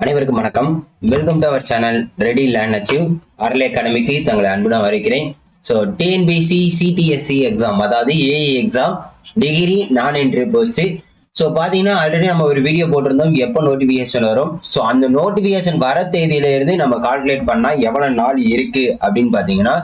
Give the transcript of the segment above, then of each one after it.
அனைவருக்கும் வணக்கம். Welcome to our channel ready land achieve அரளி அகாடமிக்கு தங்களை அன்புடன் வரைக்கிறேன் ஸோ டிஎன்பிசி சிடிஎஸ்சி எக்ஸாம் அதாவது AE exam degree non entry post so பார்த்தீங்கன்னா ஆல்ரெடி நம்ம ஒரு வீடியோ போட்டிருந்தோம். எப்போ நோட்டிஃபிகேஷன் வரும்? ஸோ அந்த நோட்டிஃபிகேஷன் வர தேதியிலேருந்து நம்ம கால்குலேட் பண்ணால் எவ்வளோ நாள் இருக்கு அப்படின்னு பார்த்தீங்கன்னா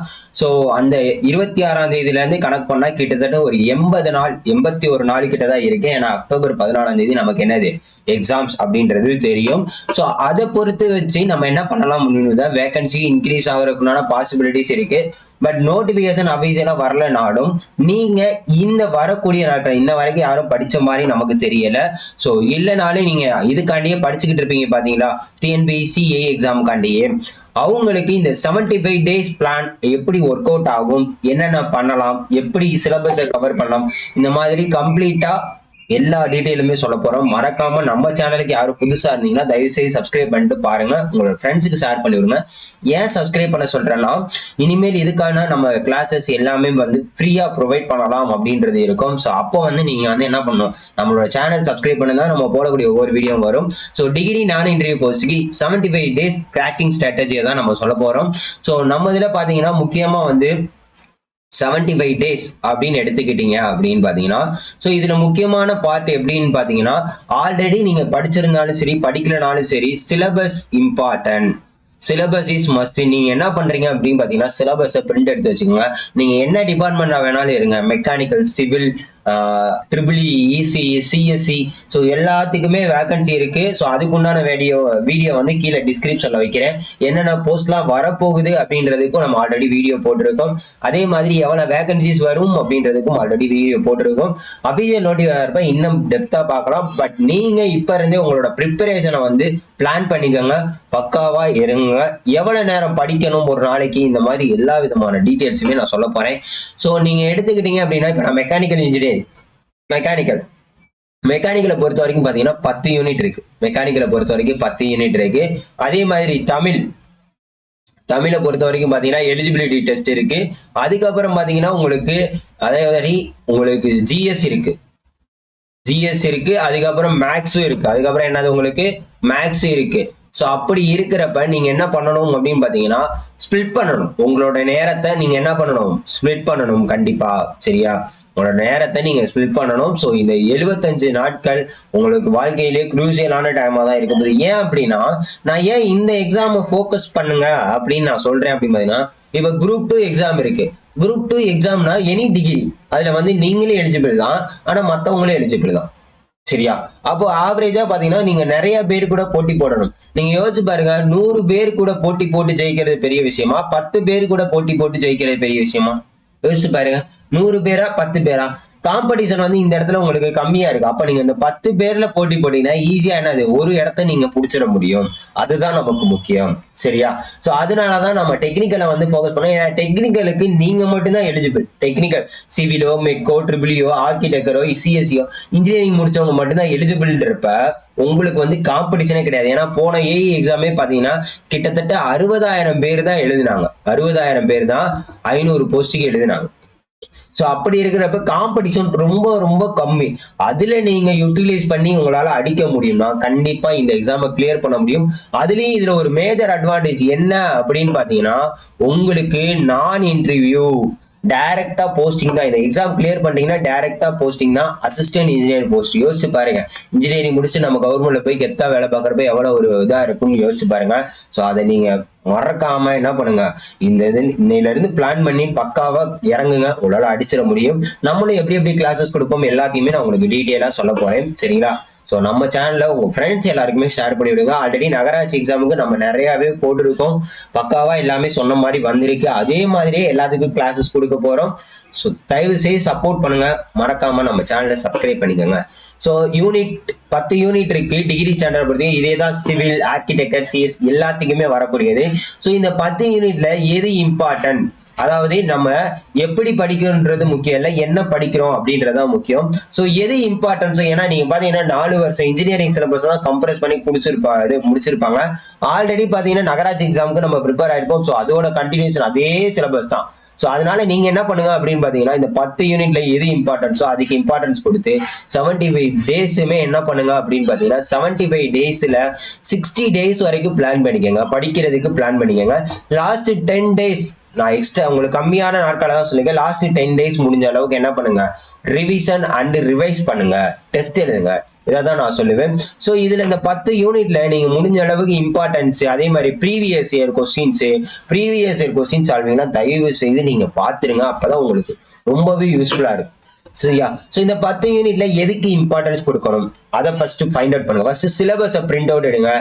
ஸோ அந்த இருபத்தி ஆறாம் தேதியிலேருந்து கணக்கு பண்ணால் கிட்டத்தட்ட ஒரு எண்பது நாள் எண்பத்தி ஒரு நாள் கிட்ட தான் இருக்கு. ஏன்னா அக்டோபர் பதினாலாம் தேதி நமக்கு என்னது? எக்ஸாம்ஸ் அப்படின்றது தெரியும். ஸோ அதை பொறுத்து வச்சு நம்ம என்ன பண்ணலாம் முடியுதா வேகன்சி இன்க்ரீஸ் ஆகிறதுக்குண்டான பாசிபிலிட்டிஸ் இருக்குது பட் நோட்டிபிகேஷன் அபிஷியலா வரலனாலும் நீங்க இந்த வரக்கூடிய நாட்கள் இன்ன வரைக்கும் யாரும் படிச்ச மாதிரி நமக்கு தெரியல. ஸோ இல்லைனாலும் நீங்க இதுக்காண்டியே படிச்சுக்கிட்டு இருப்பீங்க பாத்தீங்களா? டிஎன்பிசிஏ ஏ எக்ஸாமுக்காண்டியே அவங்களுக்கு இந்த 75 ஃபைவ் டேஸ் பிளான் எப்படி ஒர்க் அவுட் ஆகும் என்னென்ன பண்ணலாம் எப்படி சிலபஸை கவர் பண்ணலாம் இந்த மாதிரி கம்ப்ளீட்டா எல்லா டீட்டெயிலுமே சொல்ல போறோம். மறக்காம நம்ம சேனலுக்கு யாரும் புதுசா இருந்தீங்கன்னா தயவு செய்து சப்ஸ்கிரைப் பண்ணிட்டு பாருங்க. உங்களோட ஃப்ரெண்ட்ஸுக்கு ஷேர் பண்ணி விடுங்க ஏன் சப்ஸ்கிரைப் பண்ண சொல்றேன்னா இனிமேல் இதுக்கான நம்ம கிளாஸஸ் எல்லாமே வந்து ஃப்ரீயா ப்ரொவைட் பண்ணலாம் அப்படின்றது இருக்கும். ஸோ அப்போ வந்து நீங்க வந்து என்ன பண்ணணும்? நம்மளோட சேனல் சப்ஸ்கிரைப் பண்ணி தான் நம்ம போடக்கூடிய ஒவ்வொரு வீடியோ வரும். ஸோ டிகிரி நான் இன்டர்வியூ போஸ்ட்டுக்கு செவன்டி ஃபைவ் டேஸ் கிராக்கிங் ஸ்ட்ராட்டஜியை தான் நம்ம சொல்ல போறோம். ஸோ நம்ம இதில் பார்த்தீங்கன்னா முக்கியமாக வந்து 75 ஃபைவ் டேஸ் அப்படின்னு எடுத்துக்கிட்டீங்க அப்படின்னு பார்த்தீங்கன்னா ஸோ இதில் முக்கியமான பார்ட் எப்படின்னு பார்த்தீங்கன்னா ஆல்ரெடி நீங்கள் படிச்சிருந்தாலும் சரி படிக்கலனாலும் சரி syllabus important syllabus is must நீங்கள் என்ன பண்ணுறீங்க அப்படின்னு பார்த்தீங்கன்னா சிலபஸை பிரிண்ட் எடுத்து வச்சுக்கோங்க. நீங்கள் என்ன டிபார்ட்மெண்ட்டாக வேணாலும் இருங்க. Mechanical civil triple E EC CSE so எல்லாத்துக்குமே வேகன்சி இருக்கு. ஸோ அதுக்குண்டான வீடியோ வீடியோ வந்து கீழே டிஸ்கிரிப்ஷன்ல வைக்கிறேன். என்னென்ன போஸ்ட்லாம் வரப்போகுது அப்படின்றதுக்கும் நம்ம ஆல்ரெடி வீடியோ போட்டிருக்கோம். அதே மாதிரி எவ்வளோ வேகன்சிஸ் வரும் அப்படின்றதுக்கும் ஆல்ரெடி வீடியோ போட்டிருக்கோம். அஃபீஷியல் நோட்டிஃபை இன்னும் டெப்த்தாக பார்க்கலாம். பட் நீங்கள் இப்போ இருந்தே உங்களோட ப்ரிப்பரேஷனை வந்து பிளான் பண்ணிக்கோங்க. பக்காவா இருங்க. எவ்வளோ நேரம் படிக்கணும் ஒரு நாளைக்கு? இந்த மாதிரி எல்லா விதமான டீட்டெயில்ஸுமே நான் சொல்ல போகிறேன் ஸோ நீங்கள் எடுத்துக்கிட்டீங்க அப்படின்னா இப்போ நான் மெக்கானிக்கல் இன்ஜினியரிங் மெக்கானிக்கல் மெக்கானிக்கலை பொறுத்த வரைக்கும் பார்த்தீங்கன்னா பத்து யூனிட் இருக்கு. மெக்கானிக்கலை பொறுத்த வரைக்கும் பத்து யூனிட் இருக்கு. அதே மாதிரி தமிழ். தமிழை பொறுத்த வரைக்கும் பார்த்தீங்கன்னா எலிஜிபிலிட்டி டெஸ்ட் இருக்கு. அதுக்கப்புறம் பார்த்தீங்கன்னா உங்களுக்கு அதே மாதிரி உங்களுக்கு ஜிஎஸ் இருக்கு. ஜிஎஸ் இருக்கு. அதுக்கப்புறம் மேக்ஸும் இருக்கு. அதுக்கப்புறம் என்னது உங்களுக்கு? மேக்ஸ் இருக்கு. ஸோ அப்படி இருக்கிறப்ப நீங்க என்ன பண்ணணும் அப்படின்னு பார்த்தீங்கன்னா ஸ்பிளிட் பண்ணணும். உங்களோட நேரத்தை நீங்க என்ன பண்ணணும்? ஸ்ப்ளிட் பண்ணணும் கண்டிப்பா. சரியா? உங்களோட நேரத்தை நீங்க ஸ்பிளிட் பண்ணணும். ஸோ இந்த எழுபத்தஞ்சு நாட்கள் உங்களுக்கு வாழ்க்கையிலே குரூசியலான டைமா தான் இருக்க போது ஏன் அப்படின்னா நான் ஏன் இந்த எக்ஸாமை ஃபோக்கஸ் பண்ணுங்க அப்படின்னு நான் சொல்றேன் அப்படின்னு பார்த்தீங்கன்னா இப்போ குரூப் டூ எக்ஸாம் இருக்கு. குரூப் டூ எக்ஸாம்னா எனி டிகிரி அதுல வந்து நீங்களே எலிஜிபிள் தான். ஆனா மத்தவங்களும் எலிஜிபிள் தான். சரியா? அப்போ ஆவரேஜா பாத்தீங்கன்னா நீங்க நிறைய பேர் கூட போட்டி போடணும். நீங்க யோசிச்சு பாருங்க நூறு பேர் கூட போட்டி போட்டு ஜெயிக்கிறது பெரிய விஷயமா? பத்து பேர் கூட போட்டி போட்டு ஜெயிக்கிறது பெரிய விஷயமா? யோசிச்சு பாருங்க நூறு பேரா பத்து பேரா? காம்படிஷன் வந்து இந்த இடத்துல உங்களுக்கு கம்மியா இருக்கு. அப்ப நீங்க இந்த பத்து பேர்ல போட்டி போட்டீங்கன்னா ஈஸியா என்னது ஒரு இடத்த நீங்க பிடிச்சிட முடியும். அதுதான் நமக்கு முக்கியம். சரியா? சோ அதனாலதான் நம்ம டெக்னிக்கலை வந்து ஃபோக்கஸ் பண்ணோம். ஏன்னா டெக்னிக்கலுக்கு நீங்க மட்டும்தான் எலிஜிபிள் டெக்னிக்கல் சிவிலோ மெக்கோ ட்ரிபிளியோ ஆர்கிடெக்டரோ சிஎஸ்சியோ இன்ஜினியரிங் முடிச்சவங்க மட்டும்தான் எலிஜிபிள்ன்றப்ப உங்களுக்கு வந்து காம்படிஷனே கிடையாது. ஏன்னா போன ஏஇ எக்ஸாமே பாத்தீங்கன்னா கிட்டத்தட்ட அறுபதாயிரம் பேர் தான் எழுதினாங்க. அறுபதாயிரம் பேர் தான் ஐநூறு போஸ்ட்டுக்கு எழுதினாங்க. ஸோ அப்படி இருக்கிறப்ப காம்படிஷன் ரொம்ப ரொம்ப கம்மி. அதில் நீங்கள் யூட்டிலைஸ் பண்ணி உங்களால் அடிக்க முடியும்னா கண்டிப்பாக இந்த எக்ஸாமை கிளியர் பண்ண முடியும். அதுலேயும் இதில் ஒரு மேஜர் அட்வான்டேஜ் என்ன அப்படின்னு பார்த்தீங்கன்னா உங்களுக்கு நான் இன்டர்வியூ டைரக்டா போஸ்டிங் தான். இந்த எக்ஸாம் கிளியர் பண்ணிட்டீங்கன்னா டைரக்டா போஸ்டிங் தான். அசிஸ்டன்ட் இன்ஜினியர் போஸ்ட் யோசிச்சு பாருங்க. இன்ஜினியரிங் முடிச்சு நம்ம கவர்மெண்ட்ல போய் கெத்தா வேலை பார்க்குறப்ப எவ்வளவு ஒரு இதா இருக்கும்னு யோசிச்சு பாருங்க. ஸோ அதை நீங்க மறக்காம என்ன பண்ணுங்க? இந்த இது இன்னையில இருந்து பிளான் பண்ணி பக்காவா இறங்குங்க. உங்களால அடிச்சிட முடியும். நம்மளும் எப்படி எப்படி கிளாஸஸ் கொடுப்போம் எல்லாத்தையுமே நான் உங்களுக்கு டீட்டெயிலா சொல்ல போறேன். சரிங்களா? ஸோ நம்ம சேனலில் உங்கள் ஃப்ரெண்ட்ஸ் எல்லாருக்குமே ஷேர் பண்ணி விடுங்க. ஆல்ரெடி நகராட்சி எக்ஸாமுக்கு நம்ம நிறையாவே போட்டிருக்கோம். பக்காவாக எல்லாமே சொன்ன மாதிரி வந்திருக்கு. அதே மாதிரியே எல்லாத்துக்கும் கிளாஸஸ் கொடுக்க போகிறோம் ஸோ தயவு செய்து சப்போர்ட் பண்ணுங்க. மறக்காமல் நம்ம சேனலை சப்ஸ்கிரைப் பண்ணிக்கோங்க. ஸோ யூனிட் பத்து யூனிட் இருக்கு. டிகிரி ஸ்டாண்டர்ட் பொறுத்து இதே தான் சிவில் ஆர்கிடெக்டர் சிஎஸ் எல்லாத்துக்குமே வரக்கூடியது. ஸோ இந்த பத்து யூனிட்ல எது இம்பார்ட்டன்ட் அதாவது நம்ம எப்படி படிக்கிறோன்றது முக்கியம் இல்லை என்ன படிக்கிறோம் அப்படின்றதான் முக்கியம். ஸோ எது இம்பார்ட்டன்ஸ் ஏன்னா நீங்க பாத்தீங்கன்னா நாலு வருஷம் இன்ஜினியரிங் சிலபஸ் தான் கம்ப்ரஸ் பண்ணி முடிச்சிருப்பா இது முடிச்சிருப்பாங்க. ஆல்ரெடி பாத்தீங்கன்னா நகராட்சி எக்ஸாமுக்கு நம்ம ப்ரிப்பேர் ஆயிருப்போம். ஸோ அதோட கண்டினியூஷன் அதே சிலபஸ் தான். ஸோ அதனால நீங்க என்ன பண்ணுங்க அப்படின்னு பாத்தீங்கன்னா இந்த பத்து யூனிட்ல எது இம்பார்ட்டன்ஸோ அதுக்கு இம்பார்ட்டன்ஸ் கொடுத்து செவன்டி ஃபைவ் டேஸுமே என்ன பண்ணுங்க அப்படின்னு பாத்தீங்கன்னா செவன்டி ஃபைவ் டேஸ்ல சிக்ஸ்டி டேஸ் வரைக்கும் பிளான் பண்ணிக்கோங்க. படிக்கிறதுக்கு பிளான் பண்ணிக்கோங்க. லாஸ்ட் டென் டேஸ் நான் எக்ஸ்ட்ரா உங்களுக்கு கம்மியான நாட்களை தான் சொல்லுங்க லாஸ்ட் டென் டேஸ் முடிஞ்ச அளவுக்கு என்ன பண்ணுங்க? ரிவிஷன் அண்ட் ரிவைஸ் பண்ணுங்க. டெஸ்ட் எழுதுங்க. இதை தான் நான் சொல்லுவேன். ஸோ இதுல இந்த பத்து யூனிட்ல நீங்க முடிஞ்ச அளவுக்கு இம்பார்ட்டன்ஸ் அதே மாதிரி previous year questions previous year question சால்விங்கன்னா தயவு செய்து நீங்க பாத்துருங்க அப்பதான் உங்களுக்கு ரொம்பவே யூஸ்ஃபுல்லா இருக்கும். சரியா? ஸோ இந்த பத்து யூனிட்ல எதுக்கு இம்பார்ட்டன்ஸ் கொடுக்கணும்? அதை ஃபர்ஸ்ட் ஃபைண்ட் அவுட் பண்ணுங்க. ஃபர்ஸ்ட் சிலபஸை பிரிண்ட் அவுட் எடுங்க.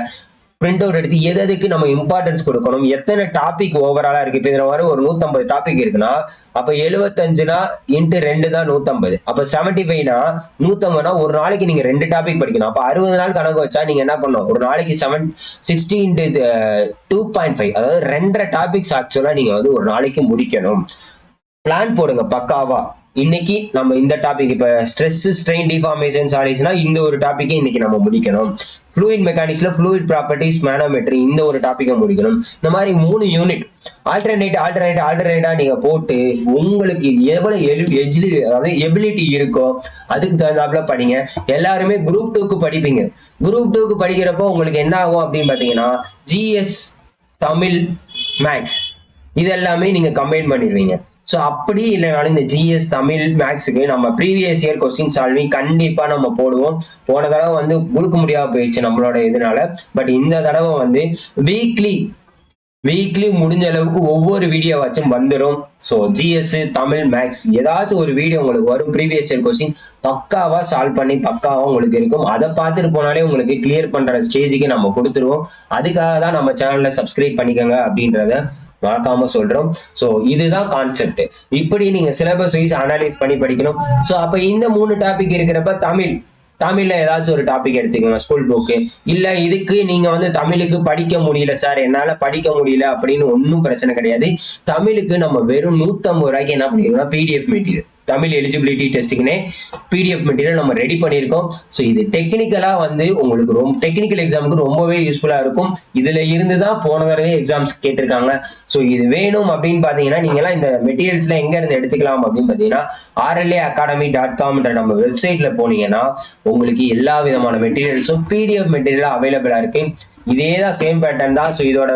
பிரிண்ட் அவுட் எடுத்து எது எதுக்கு நம்ம இம்பார்ட்டன்ஸ் கொடுக்கணும்? எத்தனை டாபிக் ஓவராலா இருக்கு? இப்போ இதுல வர ஒரு நூத்தம்பது டாபிக் இருக்குன்னா அப்ப எழுபத்தஞ்சுனா இன்ட்டு ரெண்டு தான் நூத்தம்பது. அப்ப செவன்டி ஃபைவ்னா நூத்தம்பதுனா ஒரு நாளைக்கு நீங்க ரெண்டு டாபிக் படிக்கணும். அப்ப அறுபது நாள் கணக்கு வச்சா நீங்க என்ன பண்ணணும்? ஒரு நாளைக்கு seven sixty into two point five அதாவது ரெண்டரை டாபிக்ஸ் ஆக்சுவலா நீங்க வந்து ஒரு நாளைக்கு முடிக்கணும். பிளான் போடுங்க பக்காவா. இன்னைக்கு நம்ம இந்த டாபிக் இப்போ ஸ்ட்ரெஸ் ஸ்ட்ரெயின் டிஃபார்மேஷன்ஸ் ஆடிஸ்னா இந்த ஒரு டாப்பிக்கை இன்னைக்கு நம்ம முடிக்கணும். ஃப்ளூயிட் மெக்கானிக்ஸ்ல ஃப்ளூயிட் ப்ராப்பர்ட்டிஸ் மேனோமெட்ரி இந்த ஒரு டாப்பிக்கை முடிக்கணும். இந்த மாதிரி மூணு யூனிட் ஆல்டர்னேட் ஆல்டர்னேட் ஆல்டர்னேட்டா நீங்க போட்டு உங்களுக்கு எவ்வளவு எலி எஜிலி அதாவது எபிலிட்டி இருக்கோ அதுக்கு தகுந்தாப்புல படிங்க. எல்லாருமே குரூப் டூக்கு படிப்பீங்க. குரூப் டூக்கு படிக்கிறப்போ உங்களுக்கு என்ன ஆகும் அப்படின்னு பாத்தீங்கன்னா ஜிஎஸ் தமிழ் மேக்ஸ் இது எல்லாமே நீங்க கம்பைன் பண்ணிடுவீங்க. ஸோ அப்படி இல்லைனாலும் இந்த ஜிஎஸ் தமிழ் மேக்ஸுக்கு நம்ம ப்ரீவியஸ் இயர் கொஸ்டின் சால்விங் கண்டிப்பாக நம்ம போடுவோம். போன தடவை வந்து கொடுக்க முடியாம போயிடுச்சு நம்மளோட இதனால. பட் இந்த தடவை வந்து வீக்லி வீக்லி முடிஞ்ச அளவுக்கு ஒவ்வொரு வீடியோ வச்சும் வந்துடும் ஸோ ஜிஎஸ் தமிழ் மேக்ஸ் ஏதாச்சும் ஒரு வீடியோ உங்களுக்கு வரும் ப்ரீவியஸ் இயர் கொஸ்டின் பக்காவாக சால்வ் பண்ணி பக்காவாக உங்களுக்கு இருக்கும். அதை பார்த்துட்டு போனாலே உங்களுக்கு கிளியர் பண்ணுற ஸ்டேஜுக்கு நம்ம கொடுத்துருவோம். அதுக்காக தான் நம்ம சேனலில் சப்ஸ்கிரைப் பண்ணிக்கோங்க அப்படின்றத மறக்காம சொல்றோம். சோ இதுதான் கான்செப்ட் இப்படி நீங்க சிலபஸ் வைஸ் அனலைஸ் பண்ணி படிக்கணும். சோ அப்ப இந்த மூணு டாபிக் இருக்கிறப்ப தமிழ். தமிழ்ல ஏதாச்சும் ஒரு டாபிக் எடுத்துக்கோங்க ஸ்கூல் புக்கு இல்ல இதுக்கு நீங்க வந்து தமிழுக்கு படிக்க முடியல சார் என்னால படிக்க முடியல அப்படின்னு ஒன்றும் பிரச்சனை கிடையாது. தமிழுக்கு நம்ம வெறும் நூத்தம்பது ரூபாய்க்கு என்ன பண்ணிருக்கோம்னா பிடிஎஃப் மெட்டீரியல் தமிழ் எலிஜிபிலிட்டி டெஸ்டிங்னே பிடிஎஃப் மெட்டீரியல் நம்ம ரெடி பண்ணியிருக்கோம். ஸோ இது டெக்னிக்கலா வந்து உங்களுக்கு ரொம்ப டெக்னிக்கல் எக்ஸாமுக்கு ரொம்பவே யூஸ்ஃபுல்லா இருக்கும். இதுல இருந்து தான் போன தடவை எக்ஸாம்ஸ் கேட்டிருக்காங்க. ஸோ இது வேணும் அப்படின்னு பார்த்தீங்கன்னா நீங்களாம் இந்த மெட்டீரியல்ஸ்ல எங்க இருந்து எடுத்துக்கலாம் அப்படின்னு பாத்தீங்கன்னா ஆர்எல்ஏ அகாடமி டாட் காம்ன்ற நம்ம வெப்சைட்ல போனீங்கன்னா உங்களுக்கு எல்லா விதமான மெட்டீரியல்ஸும் பிடிஎஃப் மெட்டீரியல் அவைலபிளா இருக்கு. இதே தான் சேம் பேட்டர்ன் தான். ஸோ இதோட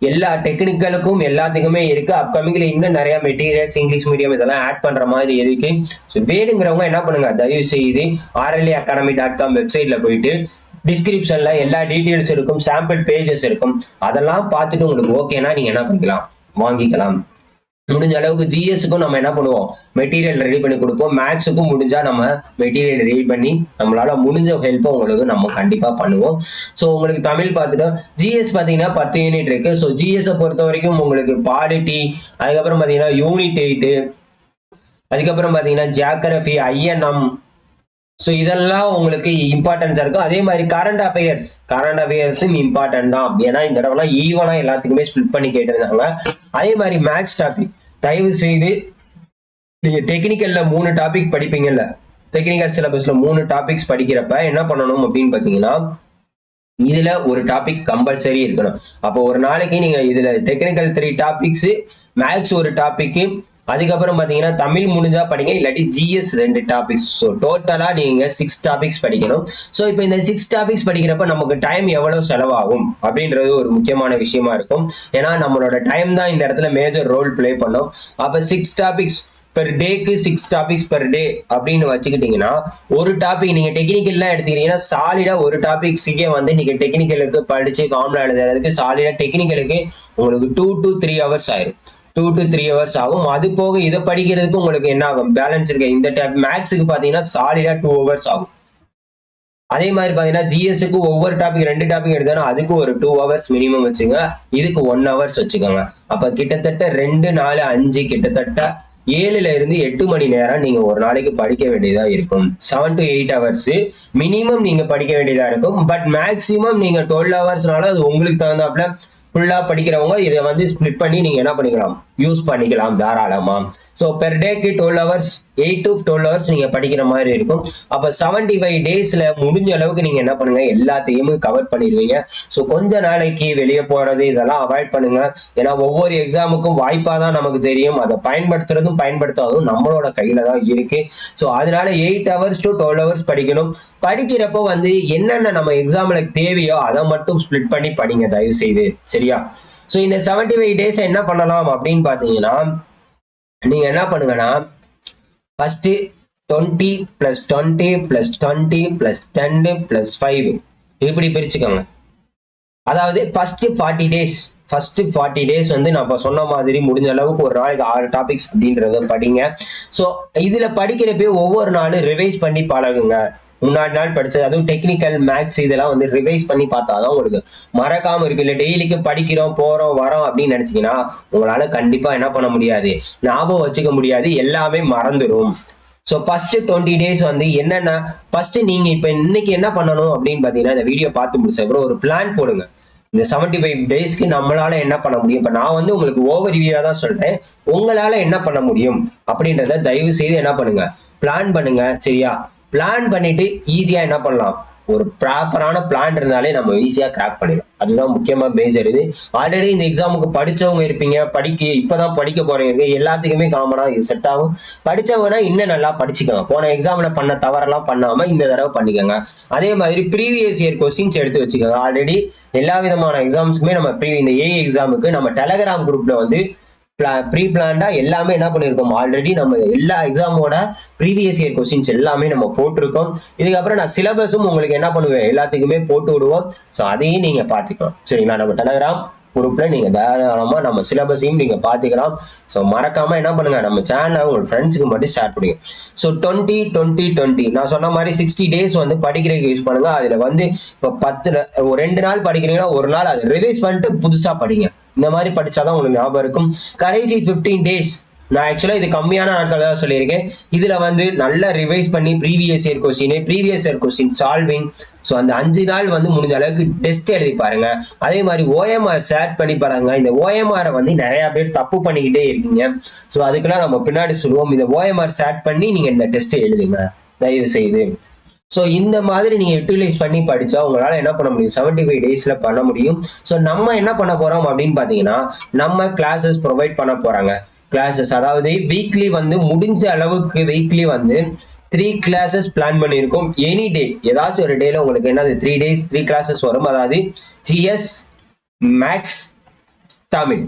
எல்லா டெக்னிக்கலுக்கும் எல்லாத்துக்குமே இருக்கு. அப்கமிங்ல இன்னும் நிறைய மெட்டீரியல்ஸ் இங்கிலீஷ் மீடியம் இதெல்லாம் ஆட் பண்ற மாதிரி இருக்கு. ஸோ வேணுங்கிறவங்க என்ன பண்ணுங்க? தயவு செய்து ஆர்எல்ஏ அகாடமி டாட் காம் வெப்சைட்ல போயிட்டு டிஸ்கிரிப்ஷன்ல எல்லா டீட்டெயில்ஸ் இருக்கும் சாம்பிள் பேஜஸ் இருக்கும். அதெல்லாம் பார்த்துட்டு உங்களுக்கு ஓகேனா நீங்க என்ன பண்ணிக்கலாம்? வாங்கிக்கலாம். முடிஞ்ச அளவுக்கு ஜிஎஸ்க்கும் நம்ம என்ன பண்ணுவோம்? மெட்டீரியல் ரெடி பண்ணி கொடுப்போம். மேக்ஸுக்கும் முடிஞ்சா நம்ம மெட்டீரியல் ரெடி பண்ணி நம்மளால முடிஞ்ச ஹெல்ப்பை உங்களுக்கு நம்ம கண்டிப்பா பண்ணுவோம். ஸோ உங்களுக்கு தமிழ் பார்த்துட்டோம். ஜிஎஸ் பார்த்தீங்கன்னா பத்து யூனிட் இருக்கு. ஸோ ஜிஎஸை பொறுத்த வரைக்கும் உங்களுக்கு பாலிட்டி அதுக்கப்புறம் பார்த்தீங்கன்னா யூனிட் எயிட்டு அதுக்கப்புறம் பார்த்தீங்கன்னா ஜியாகிரபி ஐஎன்எம் ஸோ இதெல்லாம் உங்களுக்கு இம்பார்ட்டன்ஸாக இருக்கும். அதே மாதிரி கரண்ட் அஃபேர்ஸ் கரண்ட் அஃபேர்ஸும் இம்பார்ட்டன்ட் தான். ஏன்னா இந்த தடவைலாம் ஈவனாக எல்லாத்துக்குமே ஸ்பிளிட் பண்ணி கேட்டிருந்தாங்க. அதே மாதிரி மேக்ஸ் டாபிக் தயவு செய்து நீங்கள் டெக்னிக்கலில் மூணு டாபிக் படிப்பீங்கல்ல. டெக்னிக்கல் சிலபஸில் மூணு டாபிக்ஸ் படிக்கிறப்ப என்ன பண்ணணும் அப்படின்னு பார்த்தீங்கன்னா இதில் ஒரு டாபிக் கம்பல்சரி இருக்கணும். அப்போ ஒரு நாளைக்கு நீங்கள் இதில் டெக்னிக்கல் த்ரீ டாபிக்ஸு மேக்ஸ் ஒரு டாப்பிக்கு அதுக்கப்புறம் பார்த்தீங்கன்னா தமிழ் முடிஞ்சா படிங்க இல்லாட்டி ஜிஎஸ் ரெண்டு டாபிக்ஸ் ஸோ டோட்டலாக நீங்கள் சிக்ஸ் டாபிக்ஸ் படிக்கணும். ஸோ இப்போ இந்த சிக்ஸ் டாபிக்ஸ் படிக்கிறப்ப நமக்கு டைம் எவ்வளோ செலவாகும் அப்படின்றது ஒரு முக்கியமான விஷயமா இருக்கும். ஏன்னா நம்மளோட டைம் தான் இந்த இடத்துல மேஜர் ரோல் ப்ளே பண்ணும். அப்போ சிக்ஸ் டாபிக்ஸ் பெர் டேக்கு சிக்ஸ் டாபிக்ஸ் பெர் டே அப்படின்னு வச்சுக்கிட்டீங்கன்னா ஒரு டாபிக் நீங்கள் டெக்னிக்கல்லாம் எடுத்துக்கிட்டிங்கன்னா சாலிடா ஒரு டாபிக்ஸுக்கே வந்து நீங்கள் டெக்னிக்கலுக்கு படித்து காமனாக எழுதுறதுக்கு சாலிடா டெக்னிக்கலுக்கு உங்களுக்கு டூ டு த்ரீ ஹவர்ஸ் ஆயிரும். டூ டு த்ரீ ஹவர்ஸ் ஆகும். அது போக இதை படிக்கிறதுக்கு உங்களுக்கு என்ன ஆகும்? பேலன்ஸ் இருக்க. இந்த டைப் மேக்ஸுக்கு பார்த்தீங்கன்னா சாலிடா டூ ஹவர்ஸ் ஆகும். அதே மாதிரி பார்த்தீங்கன்னா ஜிஎஸ்க்கு ஒவ்வொரு டாபிக் ரெண்டு டாபிக் எடுத்தாலும் அதுக்கு ஒரு டூ ஹவர்ஸ் மினிமம் வச்சுங்க இதுக்கு ஒன் ஹவர்ஸ் வச்சுக்கோங்க. அப்ப கிட்டத்தட்ட ரெண்டு நாலு அஞ்சு கிட்டத்தட்ட ஏழுல இருந்து எட்டு மணி நேரம் நீங்க ஒரு நாளைக்கு படிக்க வேண்டியதா இருக்கும். Seven to eight hours minimum நீங்க படிக்க வேண்டியதா இருக்கும். பட் மேக்சிமம் நீங்க டுவெல் ஹவர்ஸ்னால அது உங்களுக்கு தகுந்தாப்புல ஃபுல்லா படிக்கிறவங்க இதை வந்து ஸ்ப்ளிட் பண்ணி நீங்க என்ன பண்ணிக்கலாம்? யூஸ் பண்ணிக்கலாம் தாராளமா. So per take twelve hours eight to twelve hours நீங்க படிக்கிற மாதிரி இருக்கும். அப்ப செவன்டி ஃபைவ் டேஸ்ல முடிஞ்ச அளவுக்கு நீங்க என்ன பண்ணுங்க? எல்லாத்தையுமே கவர் பண்ணிடுவீங்க. ஸோ கொஞ்ச நாளைக்கு வெளியே போறது இதெல்லாம் அவாய்ட் பண்ணுங்க. ஏன்னா ஒவ்வொரு எக்ஸாமுக்கும் வாய்ப்பா தான் நமக்கு தெரியும். அதை பயன்படுத்துறதும் பயன்படுத்தாததும் நம்மளோட கையில தான் இருக்கு. ஸோ அதனால eight hours to twelve hours படிக்கணும். படிக்கிறப்போ வந்து என்னென்ன நம்ம எக்ஸாம்ல தேவையோ அதை மட்டும் ஸ்ப்ளிட் பண்ணி படிங்க தயவு செய்து சரியா? ஸோ இந்த செவன்டி ஃபைவ் டேஸ் என்ன பண்ணலாம் அப்படின்னு பார்த்தீங்கன்னா நீங்கள் என்ன பண்ணுங்கன்னா first twenty plus twenty plus twenty plus ten plus five இப்படி பிரிச்சுக்கோங்க. அதாவது first forty days first forty days வந்து நான் இப்போ சொன்ன மாதிரி முடிஞ்ச அளவுக்கு ஒரு நாளைக்கு ஆறு டாபிக்ஸ் அப்படின்றத படிங்க. ஸோ இதில் படிக்கிறப்ப ஒவ்வொரு நாளும் ரிவைஸ் பண்ணி பழகுங்க. முன்னாடி நாள் படிச்சது அதுவும் டெக்னிக்கல் மேக்ஸ் இதெல்லாம் வந்து ரிவைஸ் பண்ணி பார்த்தாதான் உங்களுக்கு மறக்காம இருக்கு இல்லை டெய்லிக்கு படிக்கிறோம் போறோம் வரோம் அப்படின்னு நினைச்சீங்கன்னா உங்களால கண்டிப்பா என்ன பண்ண முடியாது? ஞாபகம் வச்சுக்க முடியாது. எல்லாமே மறந்துடும் ஸோ ஃபர்ஸ்ட் டுவெண்ட்டி டேஸ் வந்து என்னென்ன ஃபர்ஸ்ட் நீங்க இப்போ இன்னைக்கு என்ன பண்ணணும் அப்படின்னு பார்த்தீங்கன்னா இந்த வீடியோ பார்த்து முடிச்ச அப்புறம் ஒரு பிளான் போடுங்க. இந்த செவன்டி ஃபைவ் டேஸ்க்கு நம்மளால என்ன பண்ண முடியும்? இப்போ நான் வந்து உங்களுக்கு ஓவர் ரிவியூவாக தான் சொல்றேன். உங்களால என்ன பண்ண முடியும்? அப்படின்றத தயவு செய்து என்ன பண்ணுங்க? பிளான் பண்ணுங்க. சரியா? பிளான் பண்ணிட்டு ஈஸியா என்ன பண்ணலாம்? ஒரு ப்ராப்பரான பிளான் இருந்தாலே நம்ம ஈஸியாக கிராக் பண்ணிடலாம். அதுதான் முக்கியமாக மேஜர் இது. ஆல்ரெடி இந்த எக்ஸாமுக்கு படிச்சவங்க இருப்பீங்க. படிக்க இப்பதான் படிக்க போகிறீங்க எல்லாத்துக்குமே காமனாக இது செட் ஆகும். படித்தவங்கன்னா இன்னும் நல்லா படிச்சுக்கோங்க. போன எக்ஸாமில் பண்ண தவறெல்லாம் பண்ணாமல் இந்த தடவை பண்ணிக்கோங்க. அதே மாதிரி ப்ரீவியஸ் இயர் கொஸ்டின்ஸ் எடுத்து வச்சுக்கோங்க. ஆல்ரெடி எல்லா விதமான எக்ஸாம்ஸுக்குமே நம்ம ப்ரீ இந்த ஏ எக்ஸாமுக்கு நம்ம டெலகிராம் குரூப்பில் வந்து ப்ரீ பிளான்டா எல்லாமே என்ன பண்ணியிருக்கோம் ஆல்ரெடி நம்ம எல்லா எக்ஸாமோட ப்ரீவியஸ் இயர் கொஸ்டின்ஸ் எல்லாமே நம்ம போட்டிருக்கோம். இதுக்கப்புறம் நான் சிலபஸும் உங்களுக்கு என்ன பண்ணுவேன்? எல்லாத்துக்குமே போட்டு விடுவோம். ஸோ அதையும் நீங்க பார்த்துக்கலாம். சரிங்களா? நம்ம டெலகிராம் குரூப்ல நீங்க தாராளமா நம்ம சிலபஸையும் நீங்க பாத்துக்கலாம் ஸோ மறக்காம என்ன பண்ணுங்க? நம்ம சேனலை உங்க ஃப்ரெண்ட்ஸுக்கு மட்டும் ஷேர் பண்ணுங்க. ஸோ டுவெண்ட்டி டுவெண்ட்டி டுவெண்ட்டி நான் சொன்ன மாதிரி சிக்ஸ்டி டேஸ் வந்து படிக்கிறதுக்கு யூஸ் பண்ணுங்க. அதுல வந்து இப்போ பத்து ஒரு ரெண்டு நாள் படிக்கிறீங்கன்னா ஒரு நாள் அதை ரிவைஸ் பண்ணிட்டு புதுசா படிங்க. இந்த மாதிரி படிச்சாதான் உங்களுக்கு ஞாபகம் இருக்கும். கடைசி 15 டேஸ் நான் ஆக்சுவலாக இது கம்மியான நாட்கள் தான் சொல்லியிருக்கேன். இதில் வந்து நல்லா ரிவைஸ் பண்ணி previous year question previous year question solving so அந்த அஞ்சு நாள் வந்து முடிஞ்ச அளவுக்கு டெஸ்ட் எழுதி பாருங்க. அதே மாதிரி ஓஎம்ஆர் சேட் பண்ணி பாருங்க. இந்த ஓஎம்ஆரை வந்து நிறையா பேர் தப்பு பண்ணிக்கிட்டே இருக்கீங்க. ஸோ அதுக்கெல்லாம் நம்ம பின்னாடி சொல்லுவோம். இந்த ஓஎம்ஆர் சேட் பண்ணி நீங்கள் இந்த டெஸ்ட் எழுதுங்க. தயவு செய்து ஸோ இந்த மாதிரி நீங்கள் யூட்டிலைஸ் பண்ணி படித்தா உங்களால் என்ன பண்ண முடியும்? செவன்டி ஃபைவ் டேஸில் பண்ண முடியும். ஸோ நம்ம என்ன பண்ண போகிறோம் அப்படின்னு பார்த்தீங்கன்னா நம்ம கிளாஸஸ் ப்ரொவைட் பண்ண போகிறாங்க கிளாஸஸ் அதாவது வீக்லி வந்து முடிஞ்ச அளவுக்கு வீக்லி வந்து த்ரீ கிளாஸஸ் பிளான் பண்ணியிருக்கோம். எனி டே ஏதாச்சும் ஒரு டேல உங்களுக்கு என்னது? த்ரீ டேஸ் த்ரீ கிளாஸஸ் வரும். அதாவது ஜிஎஸ் மேக்ஸ் தமிழ்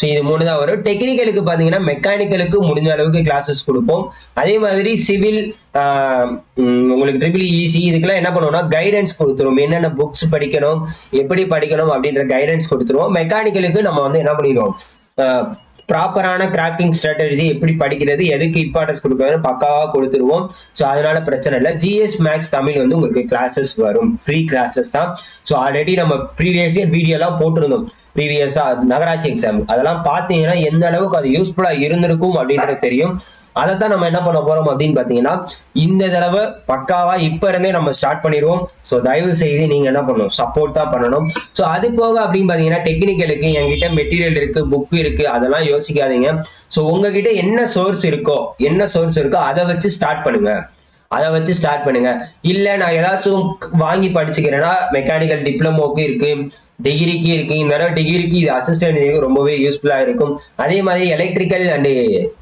ஸோ இது மூணு தான் வரும். டெக்னிக்கலுக்கு பார்த்தீங்கன்னா மெக்கானிக்கலுக்கு முடிஞ்ச அளவுக்கு கிளாஸஸ் கொடுப்போம். அதே மாதிரி சிவில் உங்களுக்கு ட்ரிபிள் இசி e, இதுக்கெல்லாம் என்ன பண்ணுவோம்னா கைடன்ஸ் கொடுத்துருவோம் என்னென்ன புக்ஸ் படிக்கணும் எப்படி படிக்கணும் அப்படின்ற கைடன்ஸ் கொடுத்துருவோம். மெக்கானிக்கலுக்கு நம்ம வந்து என்ன பண்ணிடுவோம்? ப்ராப்பரான கிராக்கிங் ஸ்ட்ராட்டஜி எப்படி படிக்கிறது எதுக்கு இம்பார்ட்டன்ஸ் கொடுக்கணும் பக்காவாக கொடுத்துருவோம். ஸோ அதனால பிரச்சனை இல்லை. ஜிஎஸ் மேக்ஸ் தமிழ் வந்து உங்களுக்கு கிளாஸஸ் வரும். ஃப்ரீ கிளாஸஸ் தான். ஸோ ஆல்ரெடி நம்ம ப்ரீவியஸ் இயர் வீடியோலாம் போட்டிருந்தோம். ப்ரீவியஸா நகராட்சி எக்ஸாம் அதெல்லாம் பார்த்தீங்கன்னா எந்த அளவுக்கு அது யூஸ்ஃபுல்லா இருந்திருக்கும் அப்படின்றது தெரியும். அதை தான் நம்ம என்ன பண்ண போறோம் அப்படின்னு பார்த்தீங்கன்னா இந்த தடவை பக்காவா இப்ப இருந்தே நம்ம ஸ்டார்ட் பண்ணிடுவோம். ஸோ தயவு செய்து நீங்க என்ன பண்ணணும்? சப்போர்ட் தான் பண்ணணும். ஸோ அது போக அப்படின்னு பார்த்தீங்கன்னா டெக்னிக்கலுக்கு என்கிட்ட மெட்டீரியல் இருக்கு புக் இருக்கு அதெல்லாம் யோசிக்காதீங்க. ஸோ உங்ககிட்ட என்ன சோர்ஸ் இருக்கோ என்ன சோர்ஸ் இருக்கோ அதை வச்சு ஸ்டார்ட் பண்ணுங்க. அதை வச்சு ஸ்டார்ட் பண்ணுங்க. இல்ல நான் ஏதாச்சும் வாங்கி படிச்சுக்கிறேன்னா மெக்கானிக்கல் டிப்ளமோக்கு இருக்கு டிகிரிக்கு இருக்கு. இந்த தடவை டிகிரிக்கு இது அசிஸ்டன்ட் ரொம்பவே யூஸ்ஃபுல்லா இருக்கும். அதே மாதிரி electrical and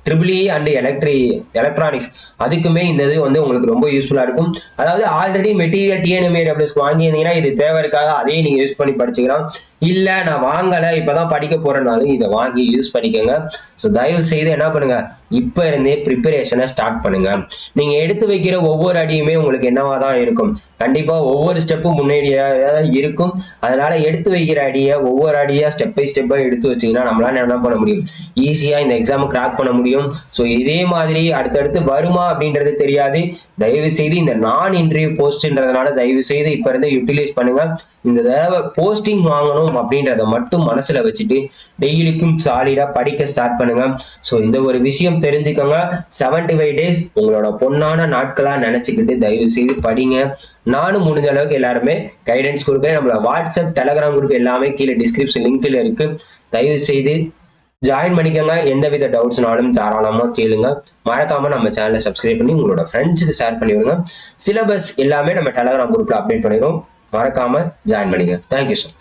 triple E and எலக்ட்ரி electronics அதுக்குமே இந்த இது வந்து உங்களுக்கு ரொம்ப யூஸ்ஃபுல்லா இருக்கும். அதாவது ஆல்ரெடி மெட்டீரியல் டிஎன்எம்ஏடபிள்யூஸ் வாங்கியிருந்தீங்கன்னா இது தேவை இருக்காது அதையும் நீங்க யூஸ் பண்ணி படிச்சுக்கலாம். இல்ல நான் வாங்கல. இப்பதான் படிக்க போறேனாலும் இதை வாங்கி யூஸ் பண்ணிக்கோங்க. ஸோ தயவு செய்து என்ன பண்ணுங்க? இப்ப இருந்தே ப்ரிப்பரேஷனை ஸ்டார்ட் பண்ணுங்க. நீங்க எடுத்து வைக்கிற ஒவ்வொரு அடியுமே உங்களுக்கு என்னவா தான் இருக்கும்? கண்டிப்பா ஒவ்வொரு ஸ்டெப்பும் முன்னாடியாக தான் இருக்கும். அதனால எடுத்து வைக்கிற அடியை ஒவ்வொரு அடியா ஸ்டெப் பை ஸ்டெப்பா எடுத்து வச்சீங்கன்னா நம்மளால என்ன பண்ண முடியும்? ஈஸியா இந்த எக்ஸாம் கிராக் பண்ண முடியும். ஸோ இதே மாதிரி அடுத்தடுத்து வருமா அப்படின்றது தெரியாது. தயவு செய்து இந்த நான் இன்டர்வியூ போஸ்ட்ன்றதுனால தயவு செய்து இப்ப இருந்து யூட்டிலைஸ் பண்ணுங்க. இந்த தடவை போஸ்டிங் வாங்கணும் அப்படின்றத மட்டும் மனசுல வச்சுட்டு டெய்லிக்கும் சாலிடா படிக்க ஸ்டார்ட் பண்ணுங்க. ஸோ இந்த ஒரு விஷயம் தெரிஞ்சுக்கோங்க. செவன்டி ஃபைவ் டேஸ் உங்களோட பொன்னான நாட்களா நினைச்சுக்கிட்டு தயவு செய்து படிங்க. நானும் முடிஞ்ச அளவுக்கு எல்லாருமே கைடன்ஸ் கொடுக்குறேன். நம்மளோட வாட்ஸ்அப் டெலகிராம் குரூப் எல்லாமே கீழே டிஸ்கிரிப்ஷன் லிங்க்ல இருக்கு. தயவு செய்து ஜாயின் பண்ணிக்கோங்க. எந்தவித டவுட்ஸ்னாலும் தாராளமாக கேளுங்க. மறக்காம நம்ம சேனலை சப்ஸ்கிரைப் பண்ணி உங்களோட ஃப்ரெண்ட்ஸுக்கு ஷேர் பண்ணி விடுங்க. சிலபஸ் எல்லாமே நம்ம டெலகிராம் குரூப்ல அப்டேட் பண்ணிடுவோம் மறக்காம ஜாயின் பண்ணிங்க தேங்க்யூ சார்